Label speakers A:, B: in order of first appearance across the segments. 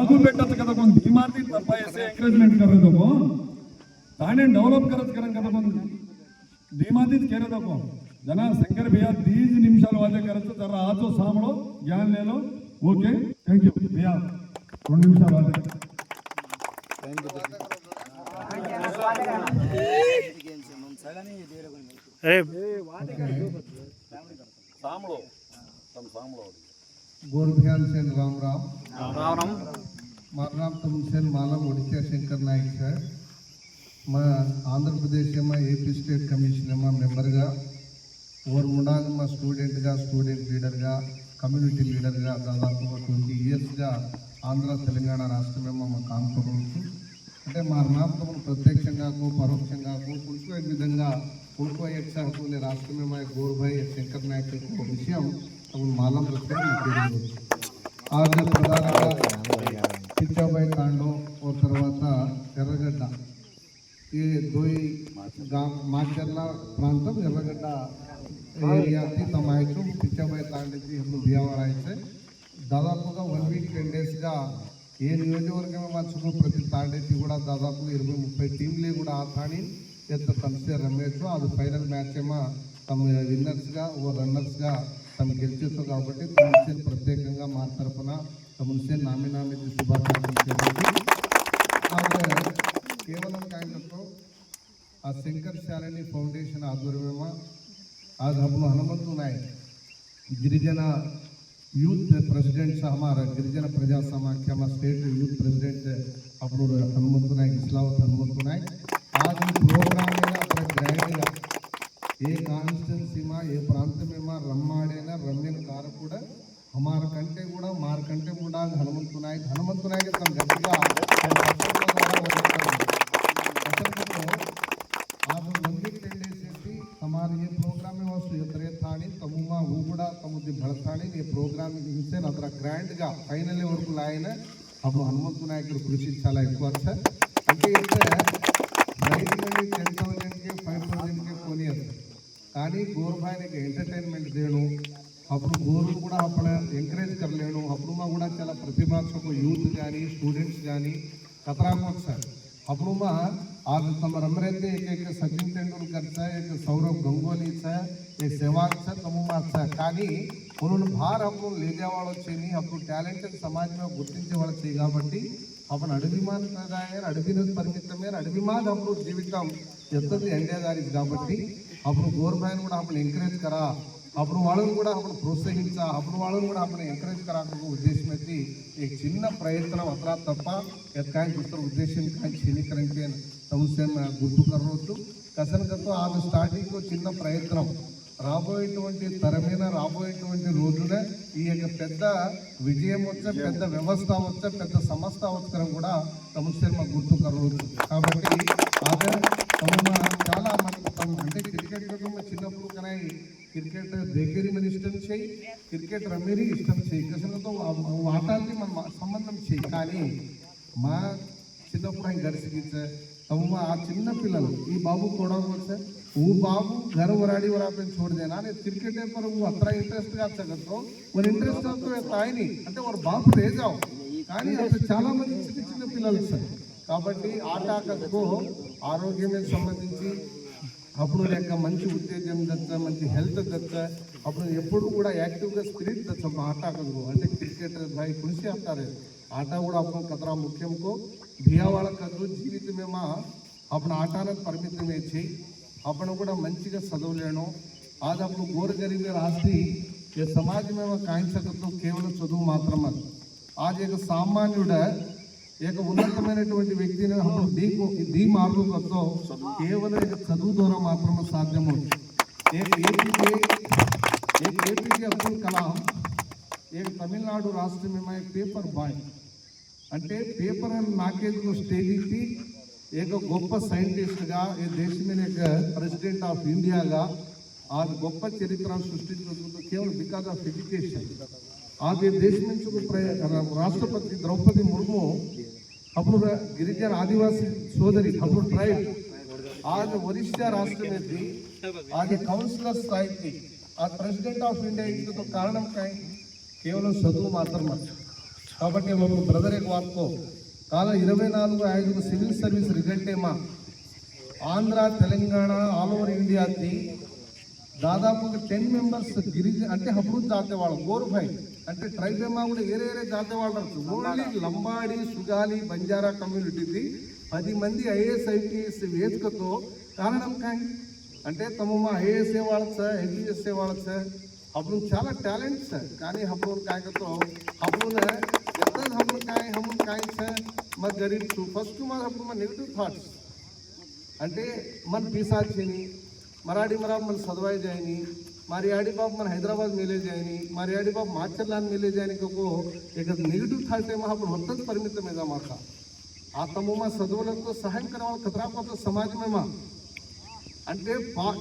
A: ಮಗು ಬೆಟ್ಟದ ಕದಕೊಂದು ಧೀಮಾರ್ತಿ ತಪ್ಪ ಎಸ್ ಎಂಕರೇಜ್ಮೆಂಟ್ ಕರೆದಕ್ಕೋ ತಾನೇನು ಡೆವಲಪ್ ಕರತ್ ಕರಂಗ್ ಕದಕೊಂದು ಧೀಮಾತಿತ್ ಕೇರದಕ್ಕೋ ಜನ ಶಂಕರ್ ಭಯ್ಯ ತೀಜ್ ನಿಮಿಷಾಲು ವಾದ್ಯ ಕರತ್ತೆ ತರ ಆಚೋ ಸಾಮಳು ಜ್ಞಾನ್ ಲೇಲು ಓಕೆ ಥ್ಯಾಂಕ್ ಯು ಭಯ್ಯ రెండు నిమిషాలు వాద్య
B: సాములో
C: సాములో गोरभियान सेन राम राम राम राम मारा नाम तुमसेन मालम Odia Shankar Nayak sir AP state commission में మెంబర్గా ఓర్ ముడాగమ్మ స్టూడెంట్గా స్టూడెంట్ లీడర్గా కమ్యూనిటీ లీడర్గా దాదాపు ట్వంటీ ఇయర్స్గా ఆంధ్ర తెలంగాణ రాష్ట్రమే మా కాన్ఫరెన్స్ అంటే మా రుణాత్మకులు ప్రత్యక్షంగా పరోక్షంగా కొనుక్కునే విధంగా కొనుక్కోయే రాష్ట్రమే మా గోరుభాయ్ శంకర్ నాయక్ విషయం. తమను మాలం ప్రత్యేక ప్రధానంగా పిచ్చాబాయి కాండం ఓ తర్వాత ఎర్రగడ్డ. ఈ దోయి మాచర్ల ప్రాంతం ఎర్రగడ్డ ఏరియాకి తమ ఆయచు పిచ్చాబాయి తాండేసి ఇప్పుడు బియావాడ అయితే. దాదాపుగా వన్ వీక్ టెన్ డేస్గా ఏ నియోజకవర్గం మార్చుకున్న ప్రతి తాండేసి కూడా దాదాపు ఇరవై ముప్పై టీంలే కూడా ఆతాని ఎంత తమసే రమేష్. అది ఫైనల్ మ్యాచ్ ఏమో తమ విన్నర్స్గా ఓ రన్నర్స్గా తమ గెలిచేచ్చు కాబట్టి తమసే ప్రత్యేకంగా మా తరఫున తమసే నామి నామి శుభాకాంక్షలు తెలియజేస్తూ ఆమె కేవలం కాయలతో ఆ శంకర్ శాలిని ఫౌండేషన్ ఆధ్వర్యమేమో आज हम लोग हनुमंत नायक गिरिजन यूथ प्रेसिडेंट से हमारा गिरिजन प्रजा समाख्य में स्टेट यूथ प्रेसिडेंट अपन हनुमंत नायक इस्लावत हनुमंत नायक आज కూడా హమార కంటే కూడా మార కంటే కూడా హనుమంతు నాయక్ హనుమంతు నాయక్ తన గట్టిగా आप मंदिर टेंडे से भी हमारे ये प्रोग्राम में वस्तु ये थानी तमुमा ऊबड़ा तमुदी भड़तानी ये ప్రోగ్రామ్ ఇస్తే అదర గ్రాండ్గా ఫైనల్ వరకు లాయన అప్పుడు హనుమంతు నాయకుడు కృషి చాలా ఎక్కువ సార్ అంటే ఇస్తే రైతు నుండి టెన్ థౌజండ్కి ఫైవ్ థౌజండ్కి కొనియదు కానీ గోరుబాయికి ఎంటర్టైన్మెంట్ దేను अबरूर अपने एंकरेज कर ले अबरूमा यूथ यानी स्टूडेंट्स यानी कतरा सर अब आज तम रमरेते एक एक सचिन तेंदुलकर से एक सौरभ गंगोली सर एक सेवाग से तमुमा से का भार अब ले जाएँ अब टैलेंटेड समाज में गुर्ति वाले काबटी अब अड़विमान अड़वीन परमित अड़विमान अब जीवित एंडेदारी अब गोरबाई अब एंकरेज करा అప్పుడు వాళ్ళని కూడా అప్పుడు ప్రోత్సహించా అప్పుడు వాళ్ళని కూడా అప్పుడు ఎంకరేజ్ కరాకు ఉద్దేశం అయితే ఈ చిన్న ప్రయత్నం అతరా తప్ప ఎత్కాయని చూస్తారు. ఉద్దేశం కానీ క్షీణీకరించే సంస్థ గుర్తు కర్రోట్లు కసనకతో ఆమె స్టార్టింగ్ చిన్న ప్రయత్నం. రాబోయేటువంటి తరమైన రాబోయేటువంటి రోజున ఈ యొక్క పెద్ద విజయం వచ్చే పెద్ద వ్యవస్థ వచ్చే పెద్ద సంస్థ అవసరం కూడా సమస్యను గుర్తు కరవచ్చు కాబట్టి అదే తమ చాలా మంది తమ అంటే క్రికెట్ చిన్నప్పుడు కానీ క్రికెట్ దగ్గరిని ఇష్టం చేయి క్రికెట్ రమ్మేరి ఇష్టం చేయి. కసలతో ఆటల్ని మన సంబంధం చేయి. కానీ మా చిన్నప్పుడు ఆయన గడిచిగించే తమ ఆ చిన్న పిల్లలు ఈ బాబు కొడవచ్చు ఊ బాబు ఘర ఒరాడి ఒరాపని చూడదేనా? నేను క్రికెట్ పర్ అత్ర ఇంట్రెస్ట్గా చదువుతో వారి ఇంట్రెస్ట్ అవుతూ ఆయని. అంటే వారు బాబు లేజావు కానీ అసలు చాలా మంది చిన్న చిన్న పిల్లలు సార్. కాబట్టి ఆట ఆరోగ్యం ఆరోగ్యానికి సంబంధించి అప్పుడు లేక మంచి ఉత్తేజం దత్త మంచి హెల్త్ దత్త. అప్పుడు ఎప్పుడు కూడా యాక్టివ్గా స్పిరిట్ దచ్చ ఆట ఆగదు అంటే క్రికెట్ భాయ్ కులిసి ఆడతారు ఆట కూడా అప్పుడు కదరా ముఖ్యంకు బియావాళ్ళ కదరు జీవితమేమా? అప్పుడు ఆటానికి పరిమితమే చేయి. అప్పుడు కూడా మంచిగా చదవలేను. అది అప్పుడు గోరు గరీబ్ రాసి సమాజమేమో కాయించగలతో కేవలం చదువు మాత్రమే. అది ఒక సామాన్యుడ उन्नत व्यक्ति ने हम दी को दी मार्ग को केवल एक चलु द्वारा मात्र में साध्यम हो एक एपीजे अब्दुल कलाम, एक तमिलनाडु राष्ट्र में मैं पेपर बाय। अटे पेपर एंड मैकेज स्टेडी थी एक गोप साइंटिस्ट का ये देश में एक प्रेसिडेंट ऑफ़ इंडिया का आज गोप चरित्र सृष्टि केवल बिकॉज़ ऑफ़ एजुकेशन ఆ దేశం నుంచి రాష్ట్రపతి ద్రౌపది ముర్ము అప్పుడు గిరిజన ఆదివాసి సోదరి అప్పుడు ట్రైబ్. ఆది ఒరిస్సా రాష్ట్రం ఎత్తి ఆమె కౌన్సిలర్ స్థాయికి ఆ ప్రెసిడెంట్ ఆఫ్ ఇండియా ఇందుకు కారణం కాయ కేవలం చదువు మాత్రమే కాబట్టి మేము బ్రదర్ ఎక్ వాక్తో కాల ఇరవై నాలుగు ఐదుకు సివిల్ సర్వీస్ రిజల్ట్ ఏమా ఆంధ్ర తెలంగాణ ఆల్ ఓవర్ ఇండియాకి దాదాపు ఒక టెన్ మెంబర్స్ గిరిజ అంటే హబ్రూజ్ జాతే వాళ్ళు. గోరుభాయి అంటే ట్రైబేమా కూడా ఏరే ఏరే జాతి వాళ్ళు ఓన్లీ లంబాడి సుగాలి బంజారా కమ్యూనిటీది పది మంది ఐఏఎస్ ఐపీఎస్ వేదికతో కారణం కానీ అంటే తమ మా ఐఏఎస్ వాళ్ళకి సార్ ఎంపీఎస్ వాళ్ళకి సార్ అప్పుడు చాలా టాలెంట్ సార్. కానీ హమ్మున్ కాయకతో హమ్మున ఎంత హమ్మున్ కాయ హమ్మున్ కాయ సార్ మా గరీబ్ ఫస్ట్ మా అప్పుడు మా నెగిటివ్ థాట్స్ అంటే మన పీసాచిని మరాడి మరా మన చదవాయి జాయని મારી ఆడి బాబు మన హైదరాబాద్ જાયની મારી આડીબાપ માચરલાન મેલે જાયની કે એક નેગેટિવ થાય એમાં આપણે હોત మొత్తం પરિમિત મેદામ આખા આ તમોમાં સદવલતનો సహాయం કરવાનો ખતરાપત્ર సమాజమేమా అంటే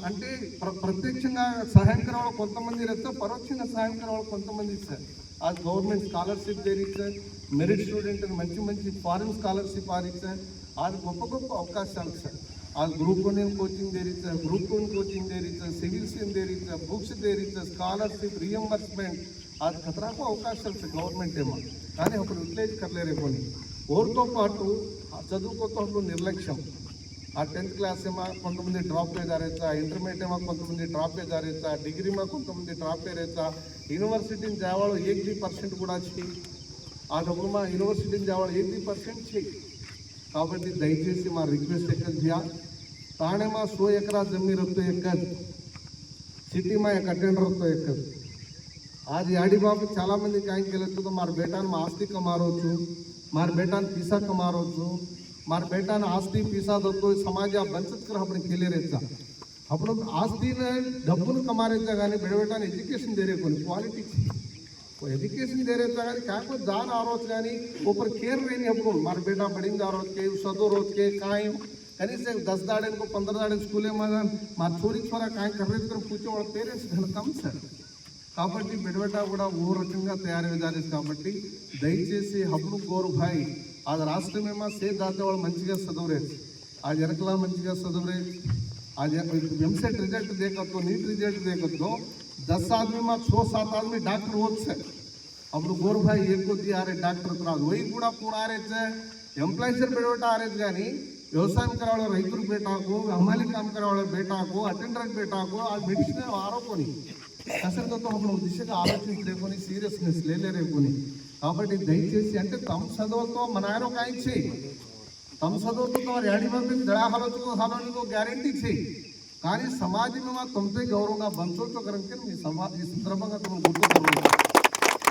C: అంటే ప్రత్యక్షంగా సహాయం కరవాళ్ళు కొంతమంది ఇస్తారు పరోక్షంగా సహాయం కరవాళ్ళు కొంతమంది ఇస్తారు. ఆ గవర్నమెంట్ స్కాలర్షిప్ ఇచ్చారు మెరిట్ స్టూడెంట్ మంచి మంచి ఫారిన్ స్కాలర్షిప్ ఆరిచ్చారు ఆ గొప్ప గొప్ప అవకాశాలు సార్ ఆ గ్రూప్ వన్ కోచింగ్ తెరిచారు గ్రూప్ వన్ కోచింగ్ తెరిచారు సివిల్స్ తెరిచారు బుక్స్ తెరిచారు స్కాలర్షిప్ రియంబర్స్మెంట్ అది ఖతరాకు అవకాశాలు సార్ గవర్నమెంట్ ఏమో. కానీ ఒకరు యూటిలైజ్ కర్లేరు కొన్ని ఓరితో పాటు ఆ చదువుకోతో నిర్లక్ష్యం. ఆ టెన్త్ క్లాస్ ఏమో కొంతమంది డ్రాప్ చేశారేచ్చా ఇంటర్మీడియట్ ఏమో కొంతమంది డ్రాప్ చేశారేచ్చా డిగ్రీ మా కొంతమంది డ్రాప్ చేరేచ్చా యూనివర్సిటీని జావాలో ఎయిటీ పర్సెంట్ కూడా చెయ్యి. ఆ డబ్బులు మా యూనివర్సిటీని జావాలో ఎయిటీ పర్సెంట్ చెయ్యి. కాబట్టి దయచేసి మా రిక్వెస్ట్ ఎక్కడ చేయాలి? થાણેમાં સો એકરા જમીન હતો એક જ సిటీమా కంటైనర్తో ఎక్కదు. అది అడిబాబు చాలామందికి ఆయనకి వెళ్ళొచ్చు. మారు బేటాను ఆస్తిక మారవచ్చు మారు బేటాను పిసాక మారవచ్చు మారు బేటాను ఆస్తి పిసాదతో సమాజ బంచత్కర అప్పుడు కెళ్ళేరేచ్చా అప్పుడు ఆస్తిని డబ్బును కమారేచ్చా కానీ బెడబెట్టాను ఎడ్యుకేషన్ తెరేకొని పాలిటిక్స్ ఎడ్యుకేషన్ తెరేచ్చా కానీ కాకపోతే దాని ఆ రోజు కానీ ఒకరు కేర్ లేని అప్పుడు మారు బేటా పడింది ఆ రోజుకే చదువు రోజుకే ఖాయం. के कायम कनीसे दस दाड़े को पंद्रह दाड़े स्कूले में मार छोरी छोरा काय कर रहे थे पूछे వాళ్ళ పేరెంట్స్ ఘన కమ్ సార్ కాబట్టి బిడబెట్ట కూడా ఓ రకంగా తయారయ్యారు కాబట్టి దయచేసి హబ్లు గోరు భాయ్ అది రాష్ట్రమేమో సే దాతే వాళ్ళు మంచిగా చదువురే ఆ ఎరకలా మంచిగా చదువురే आज एमसेट रिजल्ट देखो तो नीट रिजल्ट देखो तो दस आदमी में छो सात आदमी डॉक्टर होत से అప్పుడు గోరుభాయ్ ఎక్కువ ఆరే డాక్టర్ రాదు వై కూడా కూడా ఆరేచ్చే ఎంప్లాయీస్ బిడబెట్ట ఆరేది కానీ వ్యవసాయం में రైతులకు रईतर बेटा को हमाली काम అటెండర్కి बेटा ఆ మెడిసిన్ बेटा को आज ఒక దిశగా ఆలోచన లేకొని సీరియస్నెస్ లేలేరేకొని కాబట్టి దయచేసి అంటే తమ చదువుతో మన ఆయన ఒక ఆయన చేయి. తమ చదువుతో తమ యాడి పంపించి గ్యారంటీ చేయి. కానీ సమాజంలో తొమ్మిది గౌరవంగా బంధువులతో కనుక మీ సమాజ ఈ సందర్భంగా తమ గుర్తుకోవాలి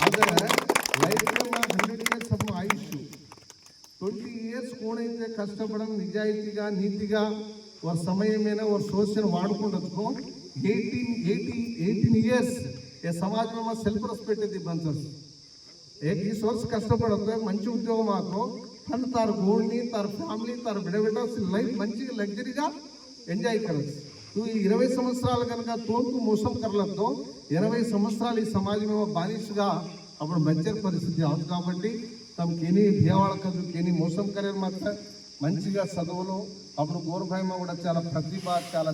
C: అదే లైఫ్లో ఆయుష్. ట్వంటీ ఎప్పుడైతే కష్టపడడం నిజాయితీగా నీతిగా వారి సమయమైనా వారి సోషల్ వాడుకుండొచ్చు ఎయిటీన్ ఎయిటీన్ ఎయిటీన్ ఇయర్స్ ఏ సమాజంలో సెల్ఫ్ రెస్పెక్ట్ ఇది బంచర్స్ ఏ ఈ సోర్స్ కష్టపడద్దు మంచి ఉద్యోగం మాకు తను తారు గోల్డ్ని తన ఫ్యామిలీ తారు బిడబిడాల్సి లైఫ్ మంచిగా లగ్జరీగా ఎంజాయ్ కరొచ్చు నువ్వు ఇరవై సంవత్సరాలు కనుక తోలుకు మోసం కరలతో ఇరవై సంవత్సరాలు ఈ సమాజం బానిసగా అప్పుడు మంచి పరిస్థితి అవుతుంది కాబట్టి तम के भेवाड़क के मोसम करियर मत मैं चलो अब गोरभाई मैं चाल प्रतिभा चाल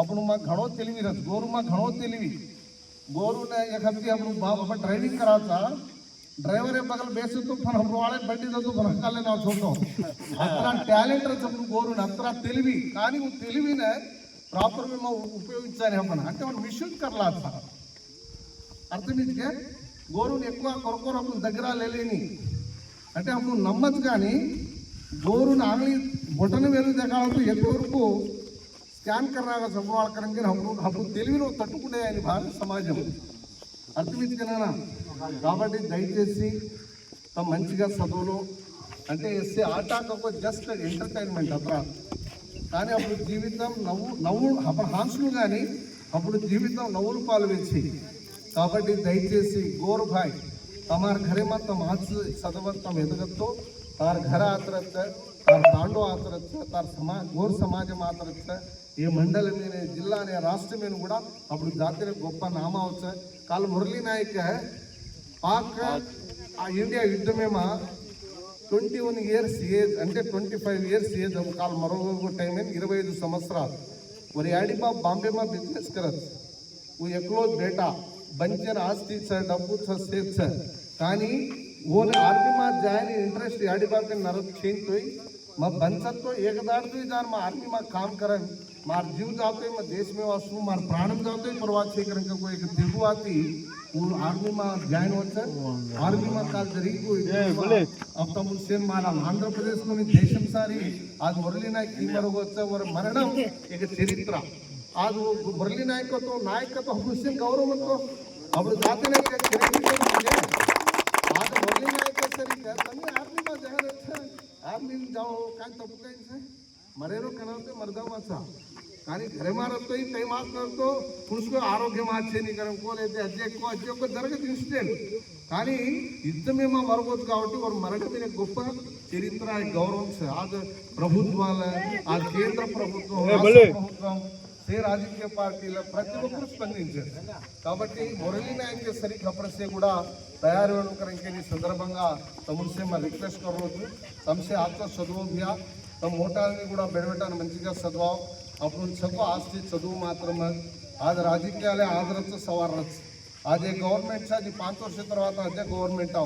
C: अब घड़ो तेवी रज गोर माँ घड़ो तेवी गोर ने एक हफ़्ते हम बाबा पर करा कराता ड्राइवर के बगल बेस तो फिर हम वाले बैठी तो फिर हका छोटो अतरा टैलेंट रज अपन गोर ने अतरा तेवी का प्रॉपर में उपयोग अंत मिशन कर ला अर्थ नहीं क्या గోరుని ఎక్కువ కొరకొర దగ్గర లేని అంటే అప్పుడు నమ్మచ్చు కానీ గోరుని ఆంగ్లీ బొటన వేలు దగ్గరకు ఎక్కువ స్కాన్ కర్రాగా సంభవాలకరంగా అప్పుడు అప్పుడు తెలివిలో తట్టుకునే ఆయన భారత సమాజం అర్థమించుకున్నానా కాబట్టి దయచేసి తమ మంచిగా చదువులు. అంటే ఎస్సీ ఆటాకు జస్ట్ ఎంటర్టైన్మెంట్ అక్కడ కానీ అప్పుడు జీవితం నవ్వు నవ్వు అప్పుడు హాన్సులు కానీ అప్పుడు జీవితం నవ్వులు పాలు వేసి. కాబట్టి దయచేసి గోరు భాయ్ తమార్ ఘరే మత్ తమ హత్ సదవత్ తమ ఎదుగత్తు. తార్ ఘర ఆతరచ్చ తార్ తాండో ఆతరచ్చ తార్ సమా గోరు సమాజం ఆతరచ్చ ఈ మండలం మీద జిల్లా అనే రాష్ట్రమేను కూడా అప్పుడు జాతీయ గొప్ప నామావచ్చ కాళ్ళు మురళీ నాయక్ పాక్ ఇండియా యుద్ధమేమా? ట్వంటీ వన్ ఇయర్స్ ఏజ్ అంటే ట్వంటీ ఫైవ్ ఇయర్స్ ఏజ్ కాళ్ళు మరొక టైం ఇరవై ఐదు సంవత్సరాలు. మరి యాడిబా బాంబేమా బిజినెస్ కరత్ ఓ ఎక్లో బేటా. బంచర్ ఆస్తి సార్ డబ్బు సార్ సేఫ్ సార్ కానీ वो आर्मी मा जाए इंटरेस्ट याडी बार के नरक छीन तोय मग बनसत तो एक दाड तोय जान मग आर्मी मा काम करन मार जीव जातोय मग देश में वासू मार प्राणम जातोय परवा छे करन का कोई एक दिगु आती वो आर्मी मा जाइन వచ్చ ఆర్మీ మా కాల్ జరిగి अब तम हुसैन माला ఆంధ్ర ప్రదేశ్ లోని దేశం సారి आज మురళీ నాయక్ की మరొక వర మరణం एक చరిత్ర आज वो मुरली नायक को तो नायक का तो हुसैन गौरव तो अब जाते नहीं क्या क्रेडिट तो मुझे आज मुरली नायक के सरी का તમે આર્મી માં જાહેર છે આર્મી જાઓ કાંઈ તપુ કઈ છે મરેરો કરાવતે મરદામાં છા కానీ ઘરે માં રતો ઈ કઈ વાત કરતો పురుషుకు ఆరోగ్యం ఆశ్చర్యం కరం కోలైతే అధ్యక్ష అధ్యక్ష జరగదు ఇన్సిడెంట్ కానీ యుద్ధమే మా మరగొద్దు కాబట్టి వారు మరగదిన గొప్ప చరిత్ర గౌరవం ఆజ్ ప్రభుత్వాల ఆ కేంద్ర ప్రభుత్వం రాష్ట్ర ప్రభుత్వం ఏ రాజకీయ పార్టీల ప్రతి ఒక్కరు స్పందించారు. కాబట్టి మురళీ నాయక్ సరి సమస్య కూడా తయారు కనుక ఈ సందర్భంగా తమసే మా రిక్వెస్ట్ కరోదు తమసే ఆత్మ చదువుగా తమ మోటాలని కూడా బెడబెట్టాను మంచిగా చదివాం అప్పుడు చదువు ఆస్తి చదువు మాత్రమే అది. రాజకీయాలే ఆదరచ్చు సవరచ్చు అదే గవర్నమెంట్ అది పాంచ వర్షం తర్వాత అదే గవర్నమెంట్.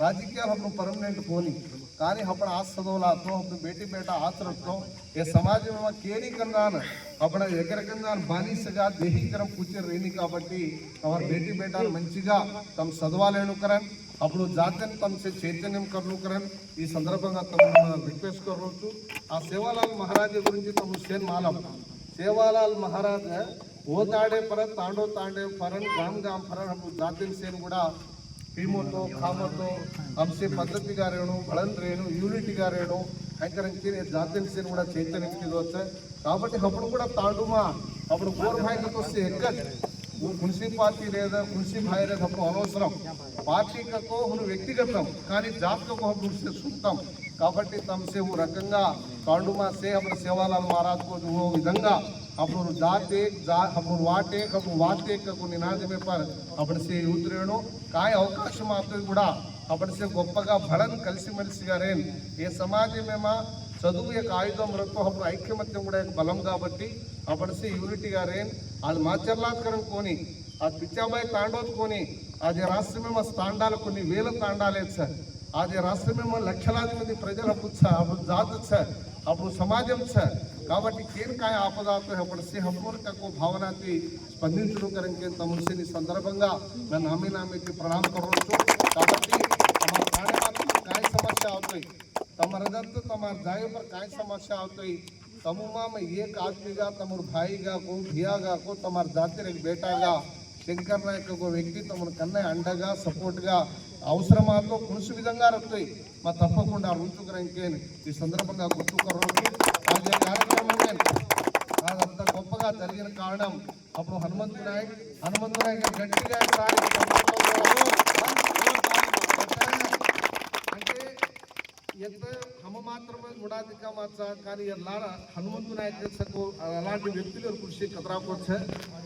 C: రాజకీయాలు అప్పుడు పర్మనెంట్ పోనీ. कार्य अपना हाथ सदोला तो अपने बेटी बेटा हाथ रख। दो ये समाज में वहाँ केरी करना न अपना ये कर करना बानी सजा देही करम पूछे रेनी का बटी अपन बेटी बेटा मंचिगा तम सदवा लेनु करन अपनो जातन तम से चेतनम करनु करन ये संदर्भ में तम रिक्वेस्ट कर रहे हो। आ सेवालाल महाराज गुरुजी तो तम उसे मालम। सेवालाल महाराज है, वो ताड़े पर ताड़ो ताड़े परन गाँव गाँव परन हम जातन सेन गुड़ा పీమోతో ఖామతో అంశే ಪದ್ಧತಿಗಾರೇನು ಬಳಂದ್ರೇನು బళన్ రేణు యూనిటీగా రేణు అంకరించి జాతిన్ కూడా చైతన్యం వచ్చాయి కాబట్టి అప్పుడు కూడా తాండుమా అప్పుడు గోర్ భాయిలతో వస్తే ఎక్కదు. మున్సి పార్టీ లేదా మున్సి భాయ్ లేదా అప్పుడు అనవసరం. పార్టీకో హును వ్యక్తిగతం కానీ జాతకకు హక్కు చూస్తాం కాబట్టి తమసే ఓ రకంగా కాండుమా సే అప్పుడు సేవాలాల్ మహారాజ్ को ఓ విధంగా అప్పుడు జాతే జా అప్పుడు వాటే అప్పుడు వాతే కొన్ని నాది పర్ అప్పుడు సే ఉత్తరేణు కాయ అవకాశం అవుతుంది కూడా అప్పుడు సే గొప్పగా బలం కలిసిమెలిసిగా రేన్ ఏ సమాజమేమా చదువు యొక్క ఆయుధం రత్వం అప్పుడు ఐక్యమత్యం కూడా బలం కాబట్టి అప్పుడు సే యూనిటీగా రేన్ అది మాచర్లాత్కరం కొని అది పిచ్చాబాయి తాండోత్ కొని అది రాష్ట్రమేమో తాండాలు కొన్ని వేల తాండాలేదు సార్. అది రాష్ట్రమేమో లక్షలాది మంది ప్రజల పుచ్చ అప్పుడు జాతు సార్ అప్పుడు సమాజం సార్ కాబట్టి కేన్ కాయ ఆపదాతో అప్పుడు సింహపూర్వకకు భావనాతి స్పందించడం కరంకే తమసిని సందర్భంగా నేను నామి నామికి ప్రణామ కరవచ్చు కాబట్టి తమ ప్రాణాలకు కాయ సమస్య అవుతాయి తమ రజత్ తమ జాయ पर काय समस्या అవుతాయి తముమా में एक आदमी का तमर भाई का को भिया का को तमार जातिर एक बेटा का శంకర్ నాయక్ ఒక వ్యక్తి తమను కన్నా అండగా సపోర్ట్గా అవసరమాతో కృషి విధంగా రస్తాయి మా తప్పకుండా రుచుకరంకే ఈ సందర్భంగా గుర్తుకరోజు అది కార్యక్రమమే అదంత గొప్పగా జరిగిన కారణం అప్పుడు హనుమంతు నాయక్ హనుమంతు నాయక్ గట్టిగా రాయి అంటే ఎంత హమ మాత్రమే గుడాధిక మాత్ర కానీ ఎలా హనుమంతు నాయకు అలాంటి వ్యక్తులు కృషి కదరాకొచ్చా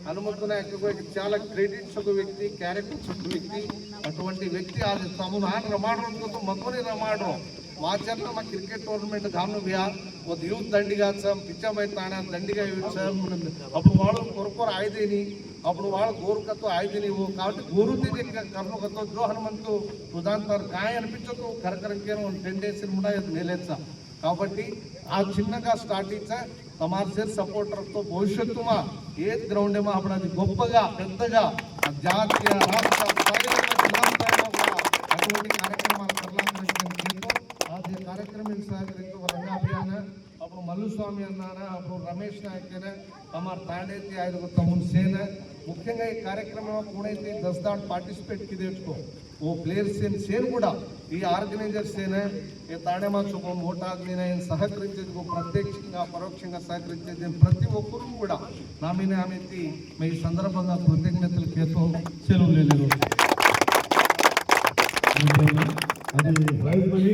C: హనుమంతు నాయకు చాలా క్రెడిట్స్ ఒక వ్యక్తి క్యారెక్టర్స్ ఒక వ్యక్తి. అటువంటి వ్యక్తి అది తమ నాన్న రమాడడం మగోని రమాడడం మాచర్ల మా క్రికెట్ టోర్నమెంట్ గాను భయ్యా ఓ యూత్ దండిగా వచ్చాం పిచ్చాబాయి తానా దండిగా వచ్చాం. అప్పుడు వాళ్ళు కొరకొర ఆయుధేని అప్పుడు వాళ్ళు గోరుకతో ఆయుధనివ్వు కాబట్టి గోరు కర్ణకతో జో హనుమంతు ఉదాంతర్ కాయ అనిపించదు కరకరకేను టెన్ డేస్ కూడా మేలేచ్చా. కాబట్టి ఆ చిన్నగా స్టార్ట్ ఇచ్చా. తమార్ సపోర్టర్తో భవిష్యత్తుమా? ఏ గ్రౌండ్ ఏమో అప్పుడు అది గొప్పగా పెద్దగా జాతీయ రాష్ట్ర ಸಂಘಟನೆಗಳಲ್ಲಿ ಕಾರ್ಯಕ್ರಮ ಕರ್ಲಾಗಿರ್ತಕ್ಕಂಥದ್ದು ಆದರೆ ಕಾರ್ಯಕ್ರಮ ರಂಗಾಭಿಯಾನ ಒಬ್ಬರು ಮಲ್ಲುಸ್ವಾಮಿ ಅನ್ನಾನ ಒಬ್ಬರು ರಮೇಶ್ ನಾಯ್ಕೇನ ತಮ್ಮ ತಾಂಡೇತಿ ಆಯ್ದು ತಮ್ಮ ಸೇನ ಮುಖ್ಯವಾಗಿ ಕಾರ್ಯಕ್ರಮ ಕೂಡೈತಿ ದಸ್ ದಾಟ್ ಪಾರ್ಟಿಸಿಪೇಟ್ ಇದೆ ಓ ಪ್ಲೇಯರ್ಸ್ ಏನು, ಸೇನ್ ಕೂಡ ಈ ಆರ್ಗನೈಜರ್ಸ್ ಏನೇ, ಈ ತಾಣೆ ಮಾತು ಓಟ್ ಆಗಲಿ ಏನು ಸಹಕರಿಸಿದ್ವು ಪರೋಕ್ಷಂಗ ಪರೋಕ್ಷಂಗೆ ಸಹಕರಿಸಿದ್ದೆ ಪ್ರತಿ ಒಬ್ಬರು ಕೂಡ ನಾಮಿನ ಆಮಿತಿ, ಈ ಸಂದರ್ಭದ ಕೃತಜ್ಞತೆ ಕೇತೋ ಸೆಲವು
B: అది ప్రైజ్ మనీ